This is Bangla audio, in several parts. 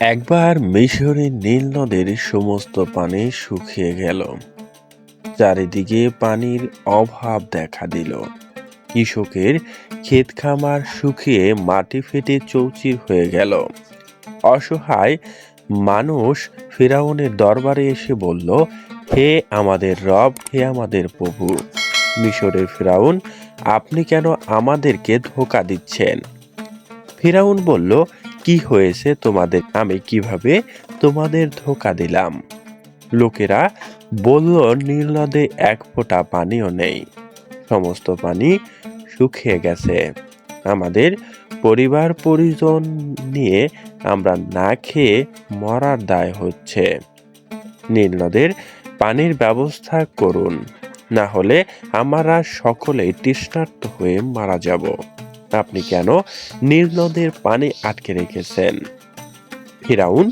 একবার মিশরের নীল নদের সমস্ত পানি শুকিয়ে গেল। চারিদিকে পানির অভাব দেখা দিল। কৃষকের ক্ষেত খামার শুকিয়ে মাটি ফেটে চৌচির হয়ে গেল। অসহায় মানুষ ফেরাউনের দরবারে এসে বলল, হে আমাদের রব, হে আমাদের প্রভু, মিশরের ফেরাউন, আপনি কেন আমাদেরকে ধোকা দিচ্ছেন? ফেরাউন বলল কি হয়েছে তোমাদের আমি কীভাবে তোমাদের ধোকা দিলাম? লোকেরা বলল নীল নদে এক ফোঁটা পানিও নেই। সমস্ত পানি শুকিয়ে গেছে। আমাদের পরিবার পরিজন নিয়ে আমরা না খেয়ে মরার দায় হচ্ছে। নীল নদের পানির ব্যবস্থা করুন। না হলে আমরা সকলেই তৃষ্ণার্ত হয়ে মারা যাব। আপনি কেন নীল নদের পানি আটকে রেখেছেন? ফিরাউন,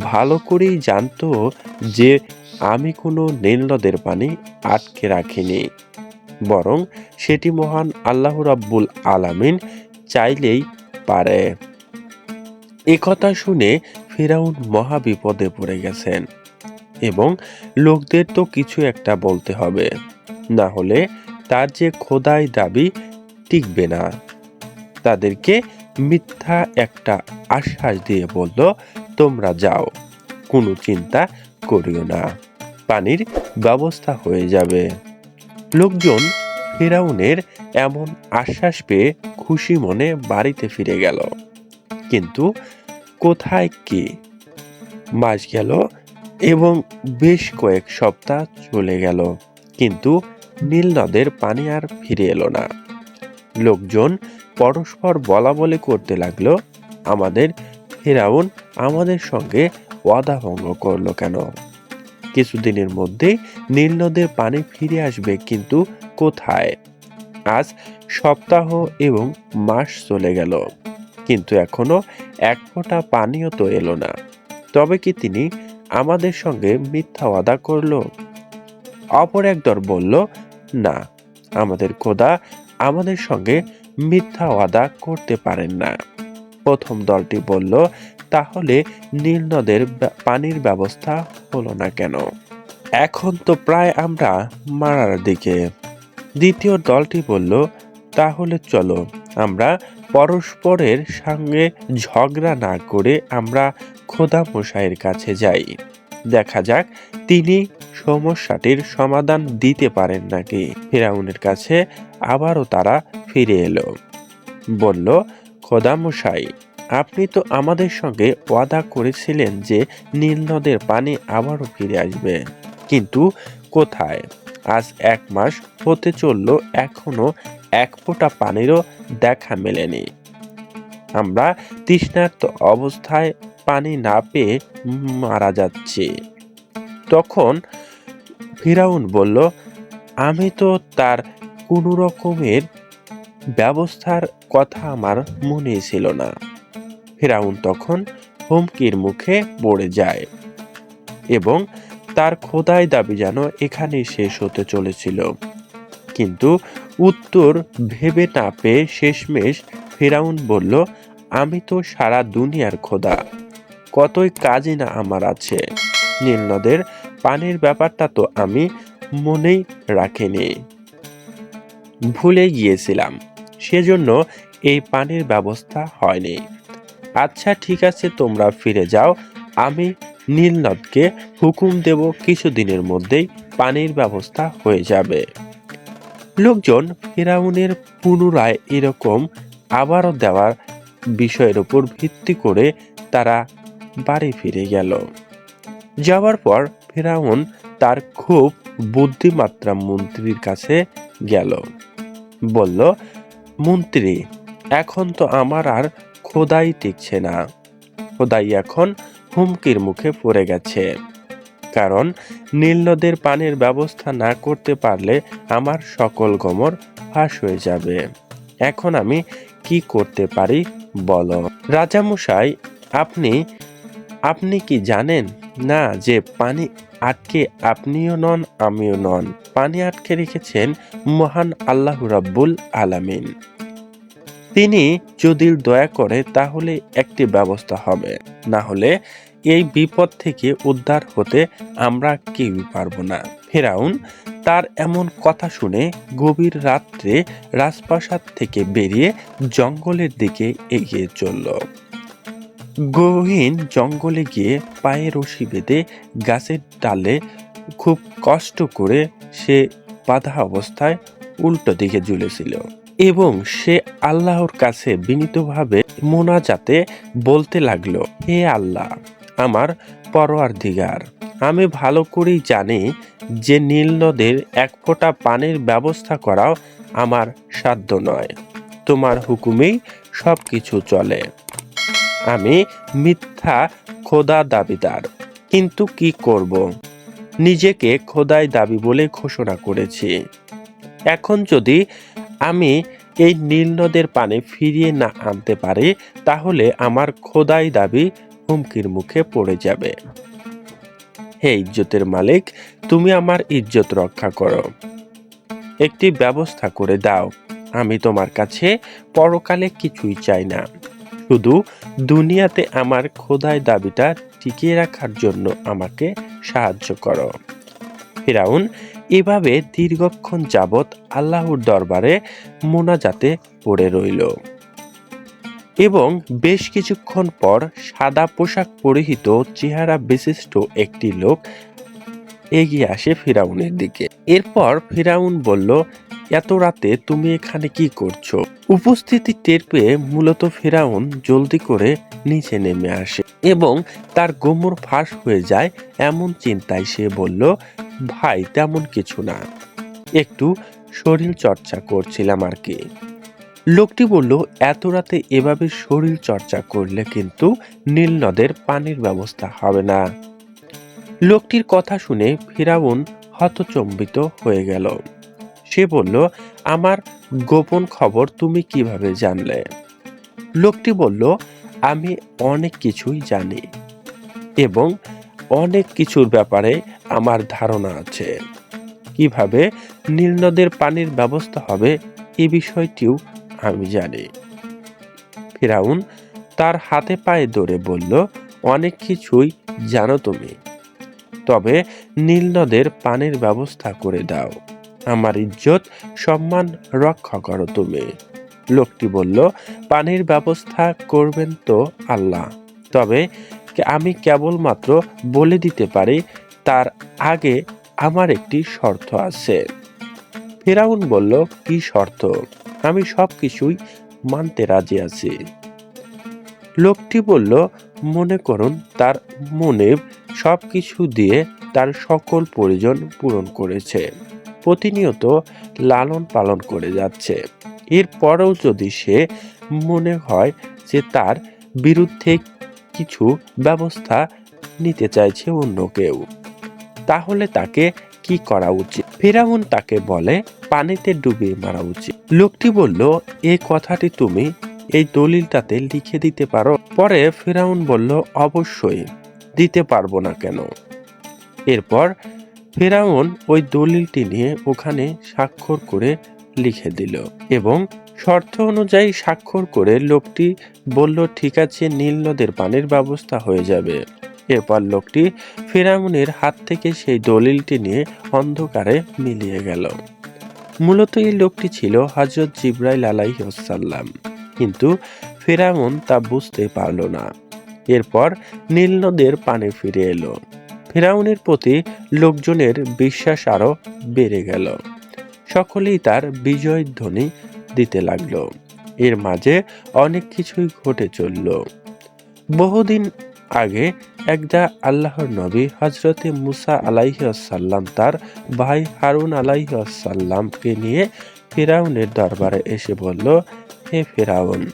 ভালো করেই জানতো যে আমি কোনো নীল নদের পানি আটকে রাখিনি। বরং সেটি মহান আল্লাহ রাব্বুল আলামিন চাইলেই পারে। এ কথা শুনে ফেরাউন মহা বিপদে পড়ে গেছেন এবং লোকদের তো কিছু একটা বলতে হবে। না হলে তার যে খোদাই দাবি টিকবে না। তাদেরকে মিথ্যা একটা আশ্বাস দিয়ে বলল, তোমরা যাও, কোনো চিন্তা করিও না, পানির ব্যবস্থা হয়ে যাবে। লোকজন ফেরাউনের এমন আশ্বাস পেয়ে খুশি মনে বাড়িতে ফিরে গেল। কিন্তু কোথায় কি? মাস গেল এবং বেশ কয়েক সপ্তাহ চলে গেল, কিন্তু নীল নদের পানি আর ফিরে এলো না। লোকজন পরস্পর বলা বলে করতে লাগল, আমাদের ফেরাউন আমাদের সঙ্গে ওয়াদা ভঙ্গ করল কেন? কিছুদিনের মধ্যে নীল নদের পানি ফিরে আসবে কিন্তু কোথায়? আজ সপ্তাহ এবং মাস চলে গেল, কিন্তু এখনও এক ফোঁটা পানিও তো এলো না। তবে কি তিনি আমাদের সঙ্গে মিথ্যা ওয়াদা করল? অপর একদর বলল, না, আমাদের খোদা আমাদের সঙ্গে মিথ্যা ওয়াদা করতে পারেন না। প্রথম দলটি বলল, তাহলে নীল নদের পানির ব্যবস্থা হলো না কেন? এখন তো প্রায় আমরা মারার দিকে। দ্বিতীয় দলটি বলল, তাহলে চলো, আমরা পরস্পরের সঙ্গে ঝগড়া না করে আমরা খোদা মশাইয়ের কাছে যাই। দেখা যাক তিনি সমস্যাটির সমাধান দিতে পারেন নাকি। ফেরাউনের কাছে আবারও তারা ফিরে এলো। বলল খোদা মশাই আপনি তো আমাদের সঙ্গে ওয়াদা করেছিলেন যে নীল নদের পানি আবারও ফিরে আসবে। কিন্তু কোথায়? আজ এক মাস হতে চলল, এখনও এক ফোঁটা পানিরও দেখা মেলেনি। আমরা তৃষ্ণার্ত অবস্থায় পানি না পেয়ে মারা যাচ্ছি। তখন ফিরাউন বলল, আমি তো তার কোনো রকমের ব্যবস্থার কথা আমার মনে ছিল না। ফেরাউন তখন হুমকির মুখে পড়ে যায় এবং তার খোদাই দাবি যেন এখানেই শেষ হতে চলেছিল। কিন্তু উত্তর ভেবে না পেয়ে শেষমেশ ফেরাউন বলল, আমি তো সারা দুনিয়ার খোদা, কতই কাজই না আমার আছে। নীল নদের পানির ব্যাপারটা তো আমি মনেই রাখিনি। ভুলে গিয়েছিলাম। সেজন্য এই পানির ব্যবস্থা হয়নি। আচ্ছা ঠিক আছে, তোমরা ফিরে যাও। আমি নীলনদকে হুকুম দেব কিছুদিনের মধ্যেই পানির ব্যবস্থা হয়ে যাবে। লোকজন ফেরাউনের পুনরায় এরকম আবারও দেওয়ার বিষয়ের উপর ভিত্তি করে তারা বাড়ি ফিরে গেল। যাওয়ার পর ফেরাউন তার খুব বুদ্ধিমাত্রা মন্ত্রীর কাছে গেল। বলল মন্ত্রী, এখন তো আমার আর খোদাই টিকছে না। খোদাই এখন হুমকির মুখে পড়ে গেছে। কারণ নীল নদের পানির ব্যবস্থা না করতে পারলে আমার সকল গমর ফাঁস হয়ে যাবে। এখন আমি কি করতে পারি বলো? রাজামশাই, আপনি আপনি কি জানেন? না যে পানি আটকে আপনিও নন, আমিও নন। পানি আটকে রেখেছেন মহান আল্লাহ রাব্বুল আলামিন। তিনি যদি দয়া করে তাহলে একটি ব্যবস্থা হবে, না হলে এই বিপদ থেকে উদ্ধার হতে আমরা কেউই পারব না। ফেরাউন তার এমন কথা শুনে গভীর রাত্রে রাজপ্রাসাদ থেকে বেরিয়ে জঙ্গলের দিকে এগিয়ে চলল। গহীন জঙ্গলে গিয়ে পায়ে রশি বেঁধে গাছের ডালে খুব কষ্ট করে সে বাধা অবস্থায় উল্টো দিকে ঝুলেছিল এবং সে আল্লাহর কাছে বিনীতভাবে মোনাজাতে বলতে লাগল, হে আল্লাহ, আমার পরোয়ার দিগার আমি ভালো করেই জানি যে নীল নদের এক ফোঁটা পানির ব্যবস্থা করাও আমার সাধ্য নয়। তোমার হুকুমেই সব কিছু চলে। আমি মিথ্যা খোদা দাবিদার, কিন্তু কি করব? নিজেকে খোদাই দাবি বলে ঘোষণা করেছি। এখন যদি আমি এই নীল নদের পানি ফিরিয়ে না আনতে পারি, তাহলে আমার খোদাই দাবি হুমকির মুখে পড়ে যাবে। হে ইজ্জতের মালিক, তুমি আমার ইজ্জত রক্ষা করো। একটি ব্যবস্থা করে দাও। আমি তোমার কাছে পরকালে কিছুই চাই না। শুধু দুনিয়াতে আমার খোদাই দাবিটা টিকিয়ে রাখার জন্য আমাকে সাহায্য করো। ফিরাউন, এভাবে দীর্ঘক্ষণ যাবৎ আল্লাহর দরবারে মোনাজাতে পড়ে রইল। এবং বেশ কিছুক্ষণ পর সাদা পোশাক পরিহিত চেহারা বিশিষ্ট একটি লোক এগিয়ে আসে ফিরাউনের দিকে। এরপর ফিরাউন বলল, এত রাতে তুমি এখানে কি করছ? উপস্থিতি টের পেয়ে মূলত ফেরাউন জলদি করে নিচে নেমে আসে এবং তার গোমর ফাঁস হয়ে যায় এমন চিন্তায় সে বলল, ভাই, তেমন কিছু না। একটু শরীর চর্চা করছিলাম আর কি। লোকটি বলল, এত রাতে এভাবে শরীর চর্চা করলে কিন্তু নীল নদের পানির ব্যবস্থা হবে না। লোকটির কথা শুনে ফিরাউন হতচম্বিত হয়ে গেল। সে বলল, আমার গোপন খবর তুমি কীভাবে জানলে? লোকটি বলল, আমি অনেক কিছুই জানি এবং অনেক কিছুর ব্যাপারে আমার ধারণা আছে। কীভাবে নীলনদের পানির ব্যবস্থা হবে এ বিষয়টিও আমি জানি। ফিরাউন তার হাতে পায়ে ধরে বলল, অনেক কিছুই জানো তুমি। তবে নীলনদের পানির ব্যবস্থা করে দাও। আমার ইজ্জত, সম্মান রক্ষা করো তুমি। লোকটি বলল, পানির ব্যবস্থা করবেন তো আল্লাহ। তবে আমি কেবলমাত্র বলে দিতে পারি, তার আগে আমার একটি শর্ত আছে। ফেরাউন বলল, কি শর্ত? আমি সব কিছুই মানতে রাজি আছি। লোকটি বলল, মনে করুন, তার মনে সব কিছু দিয়ে তার সকল প্রয়োজন পূরণ করেছে। প্রতিনিয়ত লালন পালন করে যাচ্ছে। এরপরেও যদি সে মনে হয় যে তার বিরুদ্ধে কিছু ব্যবস্থা নিতে চাইছে অন্য কেউ, তাহলে তাকে কি করা উচিত? ফেরাউন তাকে বলে, পানিতে ডুবিয়ে মারা উচিত। লোকটি বলল এই কথাটি তুমি এই দলিলটাতে লিখে দিতে পারো? পরে ফেরাউন বলল, অবশ্যই। দিতে পারব না কেন? এরপর ফেরাউন ওই দলিলটি নিয়ে ওখানে স্বাক্ষর করে লিখে দিল এবং শর্ত অনুযায়ী স্বাক্ষর করে লোকটি বলল, ঠিক আছে, নীল নদের পানির ব্যবস্থা হয়ে যাবে। এরপর লোকটি ফেরাউনের হাত থেকে সেই দলিলটি নিয়ে অন্ধকারে মিলিয়ে গেল। মূলত এই লোকটি ছিল হজরত জিব্রাইল আলাইসাল্লাম কিন্তু ফেরাউন তা বুঝতে পারল না। এরপর নীল নদের পানি ফিরে এলো। ফেরাউনের প্রতি লোকজনের বিশ্বাস আরও বেড়ে গেল। সকলেই তার বিজয় ধ্বনি দিতে লাগল। এর মাঝে অনেক কিছুই ঘটে চলল। বহুদিন আগে একদা আল্লাহর নবী হজরতে মুসা আলাইসাল্লাম তার ভাই হারুন আলাইসাল্লামকে নিয়ে ফেরাউনের দরবারে এসে বলল, হে ফেরাউন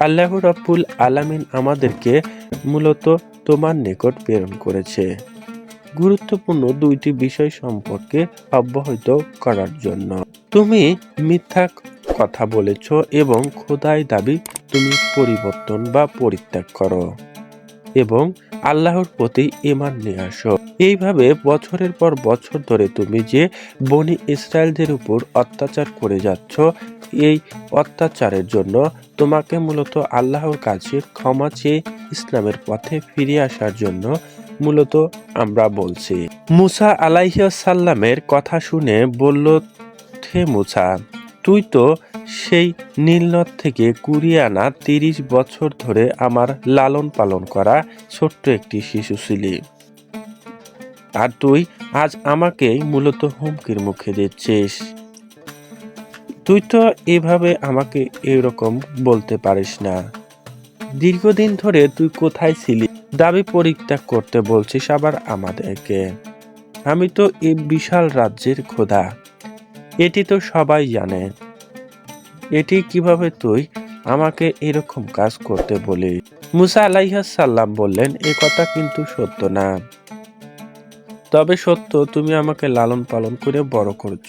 আল্লাহ রব্বুল আলামিন আমাদেরকে মূলত তোমার নিকট প্রেরণ করেছে। গুরুত্বপূর্ণ দুইটি বিষয় সম্পর্কে অব্যাহত করার জন্য। তুমি মিথ্যা কথা বলেছ এবং খোদাই দাবি তুমি পরিবর্তন বা পরিত্যাগ করো এবং আল্লাহর প্রতি ইমান নিয়ে আসো। এইভাবে বছরের পর বছর ধরে তুমি যে বনি ইসরায়েলদের উপর অত্যাচার করে যাচ্ছ এই অত্যাচারের জন্য তোমাকে মূলত আল্লাহর কাছে ক্ষমা চেয়ে ইসলামের পথে ফিরে আসার জন্য মূলত আমরা বলছি। মুসা আলাইসাল্লামের কথা শুনে বলল, হে মুসা, তুই তো সেই নীলনদ থেকে কুড়িয়ে আনা তিরিশ বছর ধরে আমার লালন পালন করা ছোট্ট একটি শিশু ছিলি। আর তুই আজ আমাকেই মূলত হুমকির মুখে দিচ্ছিস। তুই তো এভাবে আমাকে এরকম বলতে পারিস না। দীর্ঘদিন ধরে তুই কোথায় ছিলি, দাবি পরিত্যাগ করতে বলছিস আবার আমাদেরকে। আমি তো এই বিশাল রাজ্যের খোদা, এটি তো সবাই জানে। এটি কীভাবে তুই আমাকে এরকম কাজ করতে বলি? মুসা আলাইহাসাল্লাম বললেন, এ কথা কিন্তু সত্য না। তবে সত্য, তুমি আমাকে লালন পালন করে বড় করছ।